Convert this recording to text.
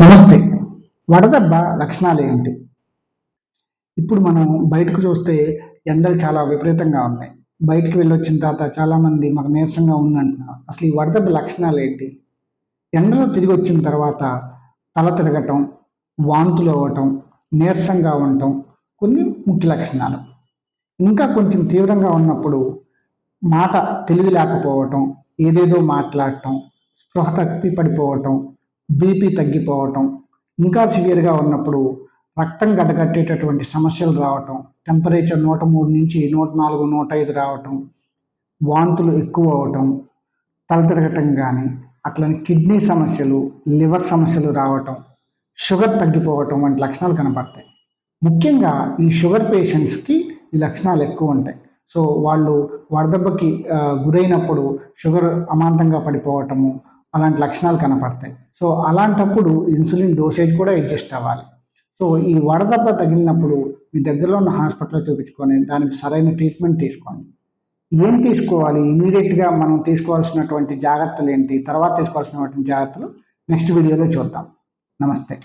నమస్తే. వడదెబ్బ లక్షణాలు ఏంటి? ఇప్పుడు మనం బయటకు చూస్తే ఎండలు చాలా విపరీతంగా ఉన్నాయి. బయటకు వెళ్ళొచ్చిన తర్వాత చాలామంది మాకు నీరసంగా ఉందంటున్నారు. అసలు ఈ వడదెబ్బ లక్షణాలు ఏంటి? ఎండలో తిరిగి వచ్చిన తర్వాత తల తిరగటం వాంతులు అవ్వటం నీరసంగా ఉండటం కొన్ని ముఖ్య లక్షణాలు. ఇంకా కొంచెం తీవ్రంగా ఉన్నప్పుడు మాట తెలివి లేకపోవటం ఏదేదో మాట్లాడటం స్పృహ తప్పి పడిపోవటం బీపీ తగ్గిపోవటం ఇంకా సివియర్గా ఉన్నప్పుడు రక్తం గడ్డకట్టేటటువంటి సమస్యలు రావటం టెంపరేచర్ నూట మూడు నుంచి నూట నాలుగు నూట ఐదు రావటం వాంతులు ఎక్కువ అవటం తల తిరగటం కానీ అట్లని కిడ్నీ సమస్యలు లివర్ సమస్యలు రావటం షుగర్ తగ్గిపోవటం వంటి లక్షణాలు కనపడతాయి. ముఖ్యంగా ఈ షుగర్ పేషెంట్స్కి ఈ లక్షణాలు ఎక్కువ ఉంటాయి. సో వాళ్ళు వడదెబ్బకి గురైనప్పుడు షుగర్ అమాంతంగా పడిపోవటము అలాంటి లక్షణాలు కనపడతాయి. సో అలాంటప్పుడు ఇన్సులిన్ డోసేజ్ కూడా అడ్జస్ట్ అవ్వాలి. సో ఈ వడదెబ్బ తగిలినప్పుడు మీ దగ్గరలో ఉన్న హాస్పిటల్లో చూపించుకొని దానికి సరైన ట్రీట్మెంట్ తీసుకోండి. ఏం తీసుకోవాలి? ఇమీడియట్గా మనం తీసుకోవాల్సినటువంటి జాగ్రత్తలు ఏంటి? తర్వాత తీసుకోవాల్సినటువంటి జాగ్రత్తలు నెక్స్ట్ వీడియోలో చూద్దాం. నమస్తే.